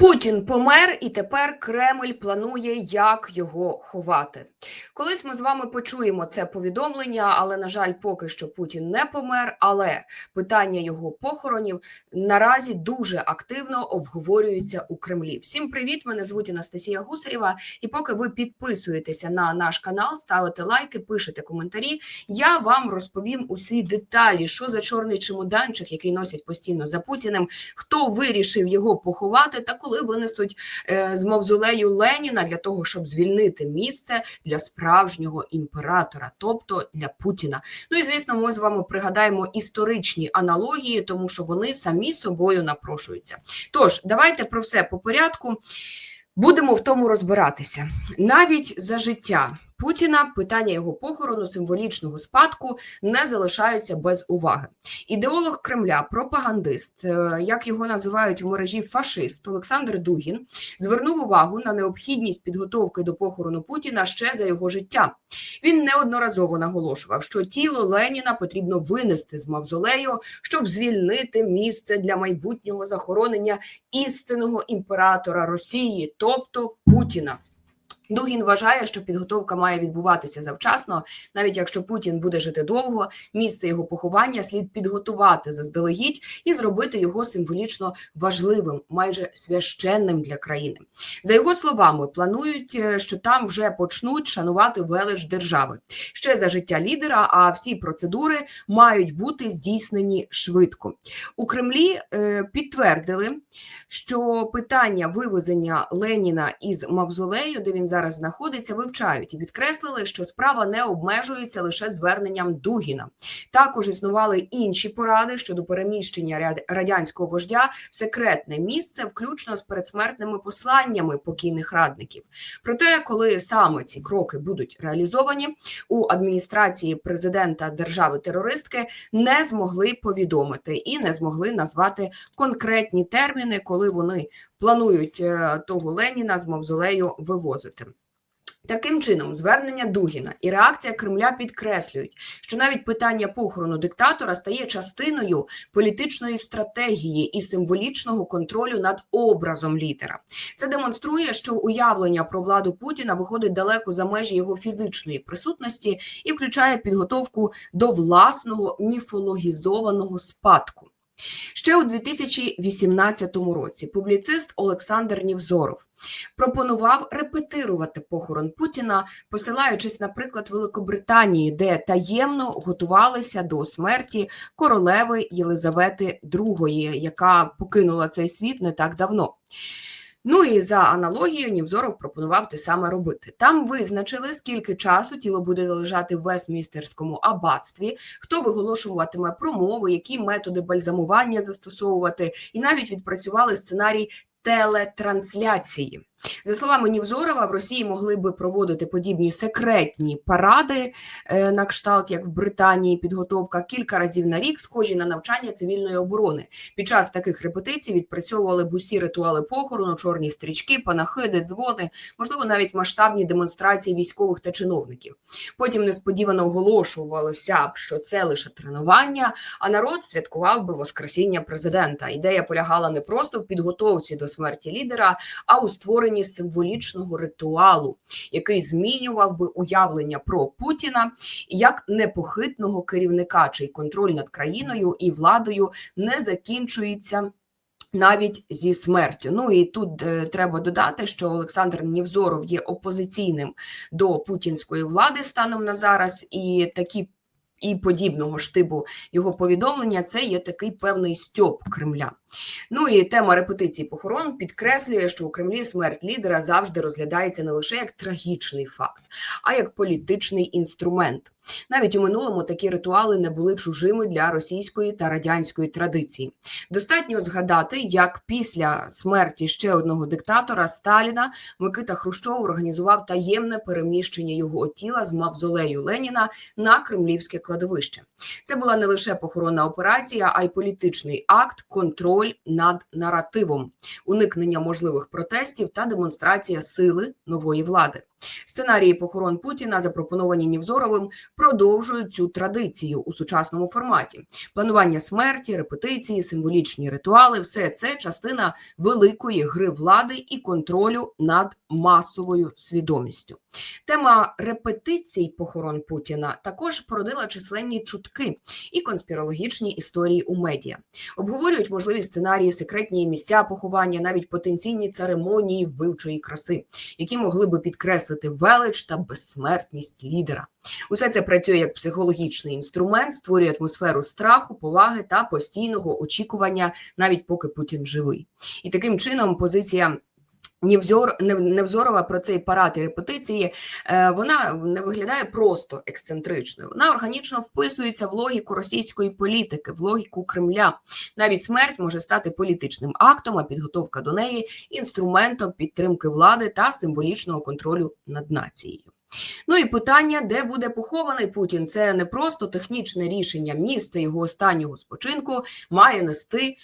Путін помер, і тепер Кремль планує, як його ховати. Колись ми з вами почуємо це повідомлення, але на жаль, поки що Путін не помер. Але питання його похоронів наразі дуже активно обговорюється у Кремлі. Всім привіт! Мене звуть Анастасія Гусарєва. І поки ви підписуєтеся на наш канал, ставите лайки, пишете коментарі. Я вам розповім усі деталі, що за чорний чемоданчик, який носять постійно за Путіним, хто вирішив його поховати та коли винесуть е, з мавзолею Леніна для того, щоб звільнити місце для справжнього імператора, тобто для Путіна. Ну і звісно, ми з вами пригадаємо історичні аналогії, тому що вони самі собою напрошуються. Тож, давайте про все по порядку. Будемо в тому розбиратися навіть за життя. Путіна питання його похорону символічного спадку не залишаються без уваги. Ідеолог Кремля, пропагандист, е, як його називають в мережі фашист Олександр Дугін, звернув увагу на необхідність підготовки до похорону Путіна ще за його життя. Він неодноразово наголошував, що тіло Леніна потрібно винести з мавзолею, щоб звільнити місце для майбутнього захоронення істинного імператора Росії, тобто Путіна. Дугін вважає, що підготовка має відбуватися завчасно, навіть якщо Путін буде жити довго, місце його поховання слід підготувати заздалегідь і зробити його символічно важливим, майже священним для країни. За його словами, планують, е, що там вже почнуть шанувати велич держави ще за життя лідера. А всі процедури мають бути здійснені швидко. У Кремлі е, підтвердили, що питання вивезення Леніна із Мавзолею, де він зараз зараз знаходиться, вивчають і підкреслили, що справа не обмежується лише зверненням Дугіна. Також існували інші поради щодо переміщення радянського вождя в секретне місце, включно з передсмертними посланнями покійних радників. Проте, коли саме ці кроки будуть реалізовані, у адміністрації президента держави-терористки не змогли повідомити і не змогли назвати конкретні терміни, коли вони планують е, того Леніна з мавзолею вивозити. Таким чином, звернення Дугіна і реакція Кремля підкреслюють, що навіть питання похорону диктатора стає частиною політичної стратегії і символічного контролю над образом лідера. Це демонструє, що уявлення про владу Путіна виходить далеко за межі його фізичної присутності і включає підготовку до власного міфологізованого спадку. Ще у 2018 році публіцист Олександр Нівзоров пропонував репетирувати похорон Путіна, посилаючись, наприклад, Великобританії, де таємно готувалися до смерті королеви Єлизавети II, яка покинула цей світ не так давно. Ну і за аналогією Нівзоров пропонував те саме робити. Там визначили, скільки часу тіло буде лежати в Вестмінстерському аббатстві, хто виголошуватиме промови, які методи бальзамування застосовувати, і навіть відпрацювали сценарій телетрансляції. За словами Нівзорова, в Росії могли би проводити подібні секретні паради е, на кшталт, як в Британії, підготовка кілька разів на рік, схожі на навчання цивільної оборони. Під час таких репетицій відпрацьовували б усі ритуали похорону, чорні стрічки, панахиди, дзвони, можливо, навіть масштабні демонстрації військових та чиновників. Потім несподівано оголошувалося б, що це лише тренування, а народ святкував би Воскресіння президента. Ідея полягала не просто в підготовці до смерті лідера, а у створенні створенні символічного ритуалу, який змінював би уявлення про Путіна як непохитного керівника, чий контроль над країною і владою не закінчується. Навіть зі смертю. Ну і тут е, треба додати, що Олександр Нівзоров є опозиційним до путінської влади станом на зараз, і такі і подібного штибу його повідомлення це є такий певний стьоп Кремля. Ну і тема репетиції похорон підкреслює, що у Кремлі смерть лідера завжди розглядається не лише як трагічний факт, а як політичний інструмент. Навіть у минулому такі ритуали не були чужими для російської та радянської традиції. Достатньо згадати, як після смерті ще одного диктатора Сталіна Микита Хрущов організував таємне переміщення його тіла з мавзолею Леніна на кремлівське кладовище. Це була не лише похоронна операція, а й політичний акт контроль над наративом, уникнення можливих протестів та демонстрація сили нової влади. Сценарії похорон Путіна, запропоновані Нівзоровим, продовжують цю традицію у сучасному форматі. Планування смерті, репетиції, символічні ритуали все це частина великої гри влади і контролю над масовою свідомістю. Тема репетицій похорон Путіна також породила численні чутки і конспірологічні історії у медіа. Обговорюють можливі сценарії, секретні місця поховання, навіть потенційні церемонії вбивчої краси, які могли би підкреслити велич та безсмертність лідера. Усе це працює як психологічний інструмент, створює атмосферу страху, поваги та постійного очікування, навіть поки Путін живий. І таким чином позиція. Нівзор Невзорова про цей парад і репетиції е, вона не виглядає просто ексцентричною. Вона органічно вписується в логіку російської політики, в логіку Кремля. Навіть смерть може стати політичним актом, а підготовка до неї інструментом підтримки влади та символічного контролю над нацією. Ну і питання, де буде похований Путін, це не просто технічне рішення. Місце його останнього спочинку має нести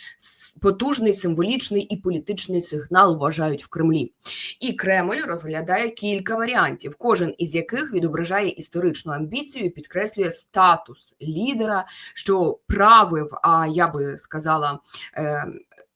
потужний символічний і політичний сигнал. Вважають в Кремлі. І Кремль розглядає кілька варіантів, кожен із яких відображає історичну амбіцію, підкреслює статус лідера, що правив, а я би сказала, е,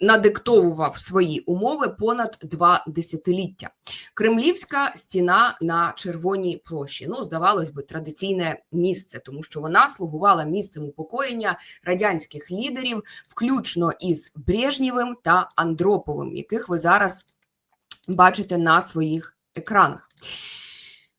надиктовував свої умови понад два десятиліття. Кремлівська стіна на червоній площі. Ну, здавалось би, традиційне місце, тому що вона слугувала місцем упокоєння радянських лідерів, включно із Брежнєвим та Андроповим, яких ви зараз бачите на своїх екранах.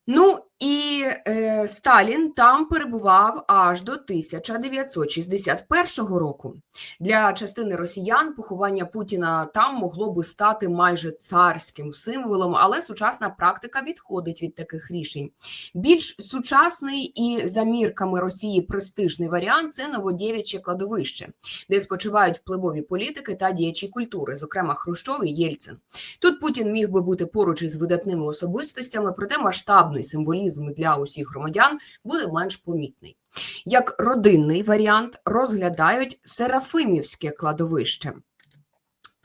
Ну і е, Сталін там перебував аж до 1961 року. Для частини росіян поховання Путіна там могло би стати майже царським символом, але сучасна практика відходить від таких рішень. Більш сучасний і за мірками Росії престижний варіант це новодєвіче кладовище, де спочивають впливові політики та діячі культури, зокрема Хрущов і Єльцин. Тут Путін міг би бути поруч із видатними особистостями, проте масштабний символізм для усіх громадян буде менш помітний. Як родинний варіант розглядають Серафимівське кладовище.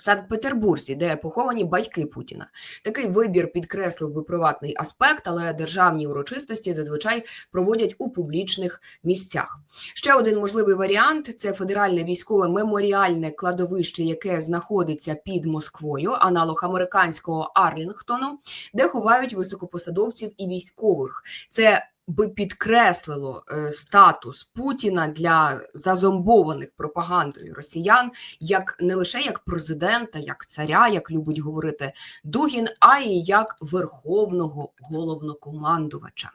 Санкт-Петербурзі, де поховані батьки Путіна, такий вибір підкреслив би приватний аспект, але державні урочистості зазвичай проводять у публічних місцях. Ще один можливий варіант це федеральне військове меморіальне кладовище, яке знаходиться під Москвою, аналог американського Арлінгтону, де ховають високопосадовців і військових. Це би підкреслило е, статус Путіна для зазомбованих пропагандою росіян, як не лише як президента, як царя, як любить говорити Дугін, а й як верховного головнокомандувача.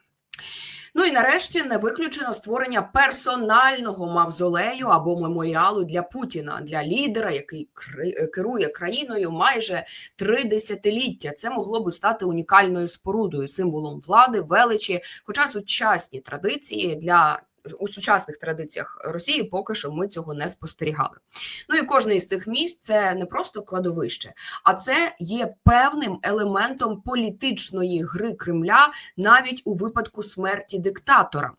Ну і нарешті не виключено створення персонального мавзолею або меморіалу для Путіна, для лідера, який керує країною майже три десятиліття. Це могло би стати унікальною спорудою, символом влади, величі, хоча сучасні традиції для у сучасних традиціях Росії поки що ми цього не спостерігали. Ну і кожне із цих місць це не просто кладовище, а це є певним елементом політичної гри Кремля навіть у випадку смерті диктатора.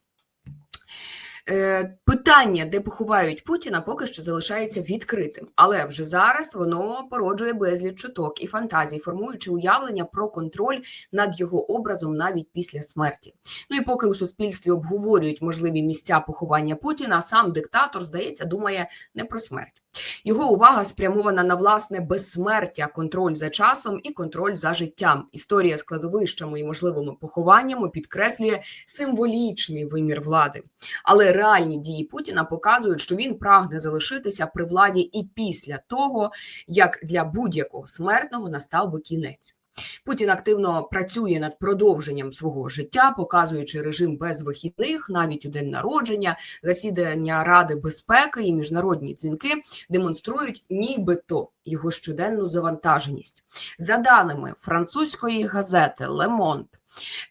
Е, питання, де поховають Путіна, поки що залишається відкритим, але вже зараз воно породжує безліч чуток і фантазій, формуючи уявлення про контроль над його образом навіть після смерті. Ну і поки у суспільстві обговорюють можливі місця поховання Путіна, сам диктатор здається, думає не про смерть. Його увага спрямована на власне безсмертя, контроль за часом і контроль за життям. Історія з кладовищами і можливими похованнями підкреслює символічний вимір влади. Але реальні дії Путіна показують, що він прагне залишитися при владі і після того, як для будь-якого смертного настав би кінець. Путін активно працює над продовженням свого життя, показуючи режим без вихідних, навіть у день народження, засідання Ради безпеки і міжнародні дзвінки демонструють, нібито його щоденну завантаженість. За даними французької газети Monde,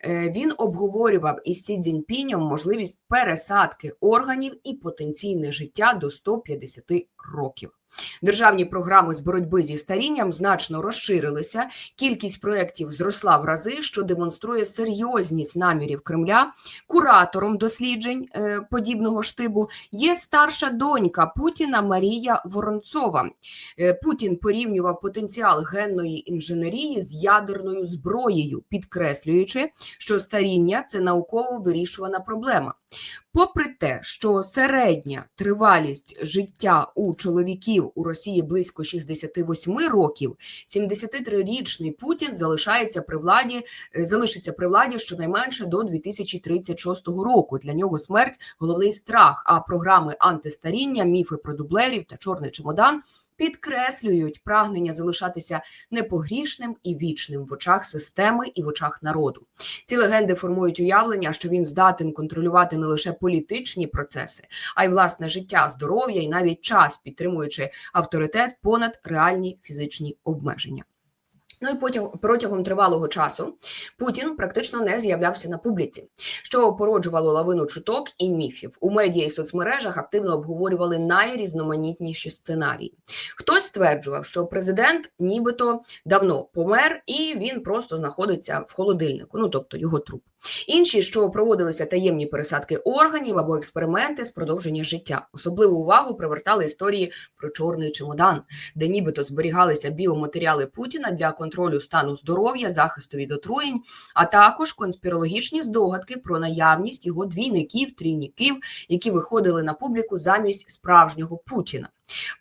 він обговорював із Сі Цзіньпінем можливість пересадки органів і потенційне життя до 150 років. Державні програми з боротьби зі старінням значно розширилися. Кількість проєктів зросла в рази, що демонструє серйозність намірів Кремля. Куратором досліджень е, подібного штибу є старша донька Путіна Марія Воронцова. Е, Путін порівнював потенціал генної інженерії з ядерною зброєю, підкреслюючи, що старіння це науково вирішувана проблема. Попри те, що середня тривалість життя у чоловіків у Росії близько 68 років, 73-річний Путін залишається при владі, е, залишиться при владі щонайменше до 2036 року. Для нього смерть головний страх. А програми антистаріння, міфи про дублерів та чорний чемодан підкреслюють прагнення залишатися непогрішним і вічним в очах системи і в очах народу. Ці легенди формують уявлення, що він здатен контролювати не лише політичні процеси, а й власне життя, здоров'я і навіть час, підтримуючи авторитет понад реальні фізичні обмеження. Ну і потяг, протягом тривалого часу Путін практично не з'являвся на публіці, що породжувало лавину чуток і міфів. У медіа і соцмережах активно обговорювали найрізноманітніші сценарії. Хтось стверджував, що президент нібито давно помер, і він просто знаходиться в холодильнику, ну тобто його труп. Інші, що проводилися таємні пересадки органів або експерименти з продовження життя. Особливу увагу привертали історії про чорний чемодан, де нібито зберігалися біоматеріали Путіна для контролю стану здоров'я, захисту від отруєнь, а також конспірологічні здогадки про наявність його двійників, трійників, які виходили на публіку замість справжнього Путіна.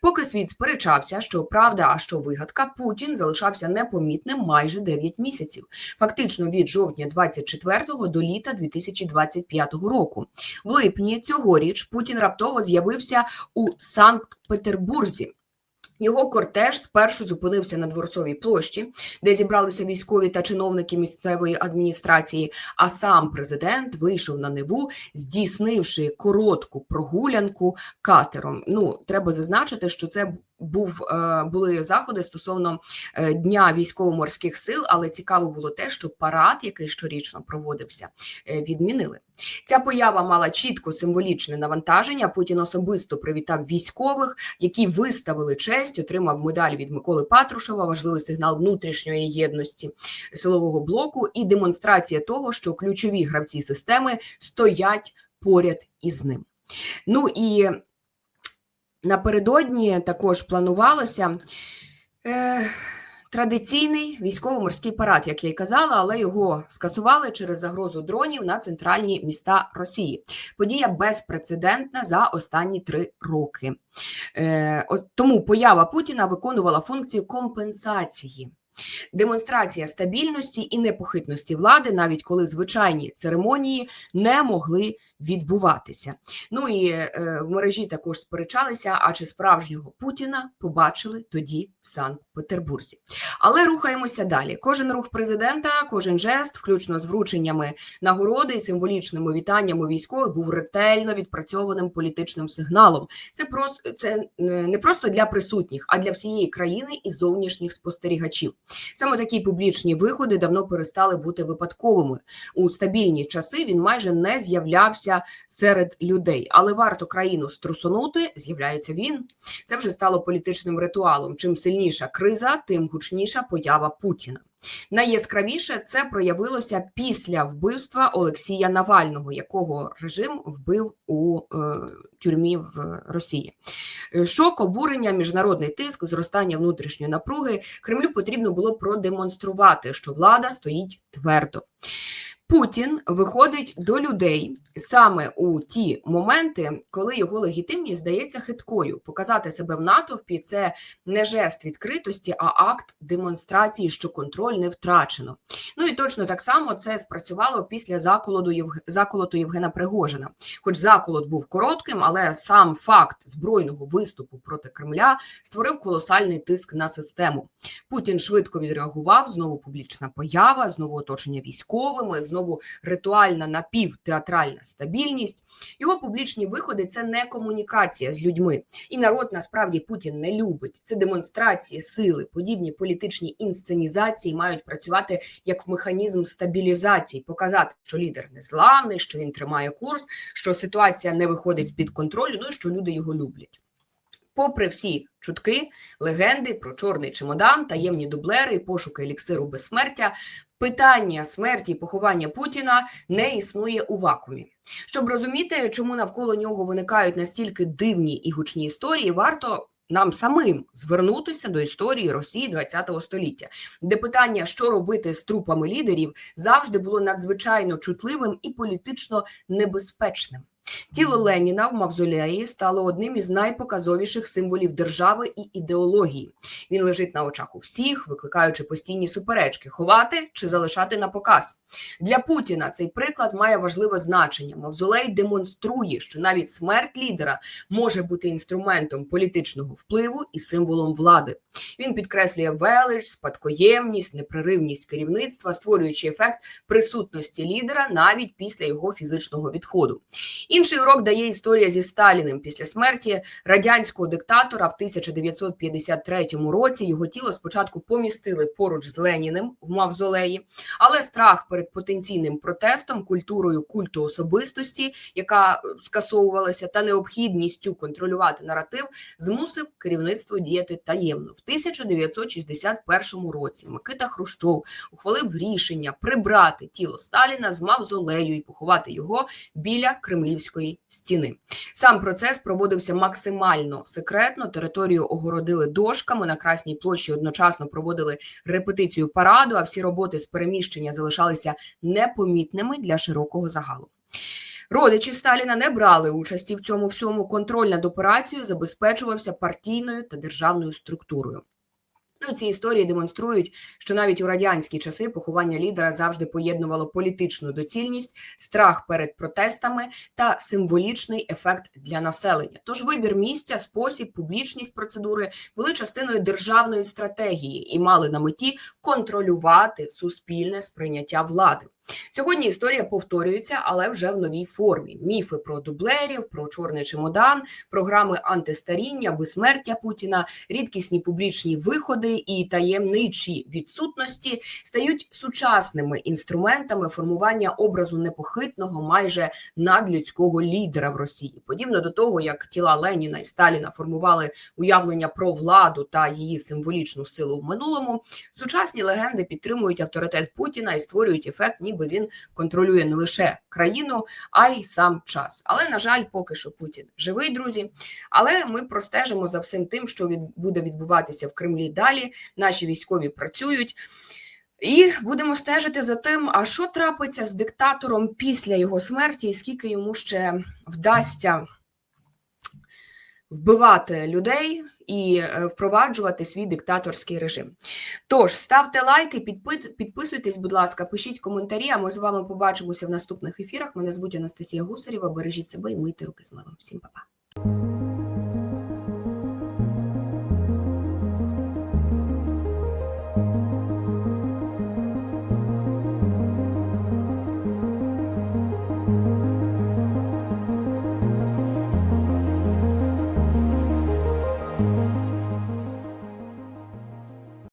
Поки світ сперечався, що правда, а що вигадка, Путін залишався непомітним майже 9 місяців, фактично від жовтня 24-го до літа 2025 року. В липні цьогоріч Путін раптово з'явився у Санкт-Петербурзі. Його кортеж спершу зупинився на дворцовій площі, де зібралися військові та чиновники місцевої адміністрації. А сам президент вийшов на Неву, здійснивши коротку прогулянку катером. Ну треба зазначити, що це був е, були заходи стосовно е, дня військово-морських сил, але цікаво було те, що парад, який щорічно проводився, е, відмінили. Ця поява мала чітко символічне навантаження. Путін особисто привітав військових, які виставили честь, отримав медаль від Миколи Патрушева, важливий сигнал внутрішньої єдності силового блоку і демонстрація того, що ключові гравці системи стоять поряд із ним. Ну і Напередодні також планувалося е, традиційний військово-морський парад, як я й казала, але його скасували через загрозу дронів на центральні міста Росії. Подія безпрецедентна за останні три роки. Е, от Тому поява Путіна виконувала функцію компенсації. Демонстрація стабільності і непохитності влади, навіть коли звичайні церемонії не могли відбуватися. Ну і е, в мережі також сперечалися, а чи справжнього Путіна побачили тоді в Санкт-Петербурзі. Але рухаємося далі. Кожен рух президента, кожен жест, включно з врученнями нагороди і символічними вітаннями військових, був ретельно відпрацьованим політичним сигналом. Це просто це не просто для присутніх, а для всієї країни і зовнішніх спостерігачів. Саме такі публічні виходи давно перестали бути випадковими. У стабільні часи він майже не з'являвся серед людей. Але варто країну струсунути, з'являється він. Це вже стало політичним ритуалом. Чим сильніша криза, тим гучніша поява Путіна. Найяскравіше це проявилося після вбивства Олексія Навального, якого режим вбив у е, тюрмі в Росії. Шок, обурення, міжнародний тиск, зростання внутрішньої напруги Кремлю потрібно було продемонструвати, що влада стоїть твердо. Путін виходить до людей саме у ті моменти, коли його легітимність здається хиткою. Показати себе в натовпі це не жест відкритості, а акт демонстрації, що контроль не втрачено. Ну і точно так само це спрацювало після заколоту заколоту Євгена Пригожина. Хоч заколот був коротким, але сам факт збройного виступу проти Кремля створив колосальний тиск на систему. Путін швидко відреагував. Знову публічна поява, знову оточення військовими. знову знову ритуальна напівтеатральна стабільність. Його публічні виходи це не комунікація з людьми, і народ насправді Путін не любить. Це демонстрації сили. Подібні політичні інсценізації мають працювати як механізм стабілізації, показати, що лідер не зламний, що він тримає курс, що ситуація не виходить з під контролю, ну і що люди його люблять. Попри всі чутки, легенди про чорний чемодан, таємні дублери пошуки еліксиру безсмертя, питання смерті і поховання Путіна не існує у вакуумі. Щоб розуміти, чому навколо нього виникають настільки дивні і гучні історії, варто нам самим звернутися до історії Росії ХХ століття, де питання, що робити з трупами лідерів, завжди було надзвичайно чутливим і політично небезпечним. Тіло Леніна в мавзолеї стало одним із найпоказовіших символів держави і ідеології. Він лежить на очах у всіх, викликаючи постійні суперечки: ховати чи залишати на показ. Для Путіна цей приклад має важливе значення. Мавзолей демонструє, що навіть смерть лідера може бути інструментом політичного впливу і символом влади. Він підкреслює велич, спадкоємність, непреривність керівництва, створюючи ефект присутності лідера навіть після його фізичного відходу. Інший урок дає історія зі Сталіним після смерті радянського диктатора в 1953 році. Його тіло спочатку помістили поруч з Леніним в мавзолеї, але страх перед потенційним протестом, культурою культу особистості, яка скасовувалася, та необхідністю контролювати наратив, змусив керівництво діяти таємно. В 1961 році Микита Хрущов ухвалив рішення прибрати тіло Сталіна з мавзолею і поховати його біля Кремлівської стіни. Сам процес проводився максимально секретно. Територію огородили дошками на Красній площі. Одночасно проводили репетицію параду. А всі роботи з переміщення залишалися непомітними для широкого загалу. Родичі Сталіна не брали участі в цьому всьому. Контроль над операцією забезпечувався партійною та державною структурою. Ну, ці історії демонструють, що навіть у радянські часи поховання лідера завжди поєднувало політичну доцільність, страх перед протестами та символічний ефект для населення. Тож вибір місця, спосіб, публічність процедури були частиною державної стратегії і мали на меті контролювати суспільне сприйняття влади. Сьогодні історія повторюється, але вже в новій формі: міфи про дублерів, про чорний чемодан, програми антистаріння, безсмертя Путіна, рідкісні публічні виходи і таємничі відсутності стають сучасними інструментами формування образу непохитного, майже надлюдського лідера в Росії, подібно до того, як тіла Леніна і Сталіна формували уявлення про владу та її символічну силу в минулому. Сучасні легенди підтримують авторитет Путіна і створюють ефект, ніби він контролює не лише країну, а й сам час. Але на жаль, поки що Путін живий, друзі. Але ми простежимо за всім тим, що від буде відбуватися в Кремлі далі. Наші військові працюють. І будемо стежити за тим, а що трапиться з диктатором після його смерті, і скільки йому ще вдасться вбивати людей і е, впроваджувати свій диктаторський режим. Тож ставте лайки, підписуйтесь, будь ласка, пишіть коментарі. А ми з вами побачимося в наступних ефірах. Мене звуть Анастасія Гусарєва. Бережіть себе і мийте руки з милом. Всім па-па.